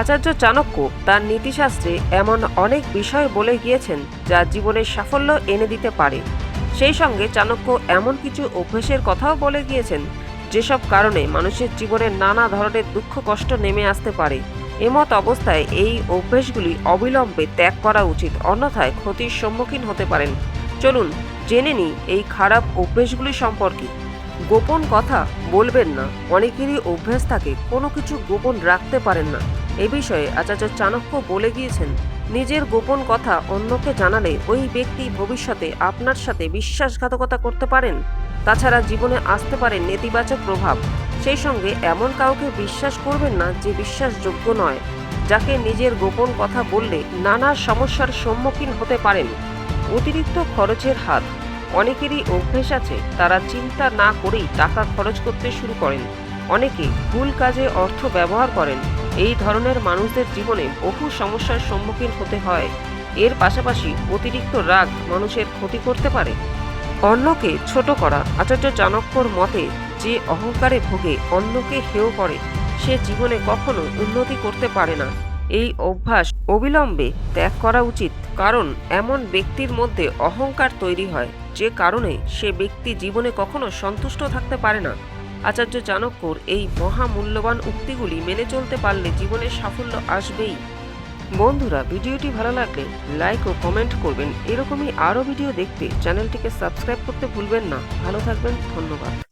আচার্য চাণক্য তার নীতিশাস্ত্রে এমন অনেক বিষয় বলে গিয়েছেন যা জীবনের সাফল্য এনে দিতে পারে। সেই সঙ্গে চাণক্য এমন কিছু অভ্যেসের কথাও বলে গিয়েছেন, যেসব কারণে মানুষের জীবনে নানা ধরনের দুঃখ কষ্ট নেমে আসতে পারে। এমত অবস্থায় এই অভ্যেসগুলি অবিলম্বে ত্যাগ করা উচিত, অন্যথায় ক্ষতির সম্মুখীন হতে পারেন। চলুন, জেনে নিই এই খারাপ অভ্যেসগুলি সম্পর্কে। গোপন কথা বলবেন না, অনেকেরই অভ্যেস থাকে, কোনো কিছু গোপন রাখতে পারেন না। এ বিষয়ে আচার্য চাণক্য বলে গিয়েছেন, নিজের গোপন কথা অন্যকে জানালে ওই ব্যক্তি ভবিষ্যতে আপনার সাথে বিশ্বাসঘাতকতা করতে পারেন। তাছাড়া জীবনে আসতে পারে নেতিবাচক প্রভাব। সেই সঙ্গে এমন কাউকে বিশ্বাস করবেন না যে বিশ্বাসযোগ্য নয়, যাকে নিজের গোপন কথা বললে নানা সমস্যার সম্মুখীন হতে পারেন। অতিরিক্ত খরচের হাত অনেকেরই অভ্যেস আছে, তারা চিন্তা না করেই টাকা খরচ করতে শুরু করেন। অনেকে ভুল কাজে অর্থ ব্যবহার করেন। এই ধরনের মানুষদের জীবনে বহু সমস্যার সম্মুখীন হতে হয়। এর পাশাপাশি অতিরিক্ত রাগ মানুষের ক্ষতি করতে পারে। অন্যকে ছোট করা, আচার্য চাণক্যর মতে, যে অহংকারে ভোগে, অন্যকে হেয় করে, সে জীবনে কখনো উন্নতি করতে পারে না। এই অভ্যাস অবিলম্বে ত্যাগ করা উচিত, কারণ এমন ব্যক্তির মধ্যে অহংকার তৈরি হয়, যে কারণে সে ব্যক্তি জীবনে কখনো সন্তুষ্ট থাকতে পারে না। আচার্য চাণক্যর এই মহামূল্যবান উক্তিগুলি মেনে চলতে পারলে জীবনে সাফল্য আসবেই। বন্ধুরা, ভিডিওটি ভালো লাগলে লাইক ও কমেন্ট করবেন। এরকমই আরও ভিডিও দেখতে চ্যানেলটিকে সাবস্ক্রাইব করতে ভুলবেন না। ভালো থাকবেন, ধন্যবাদ।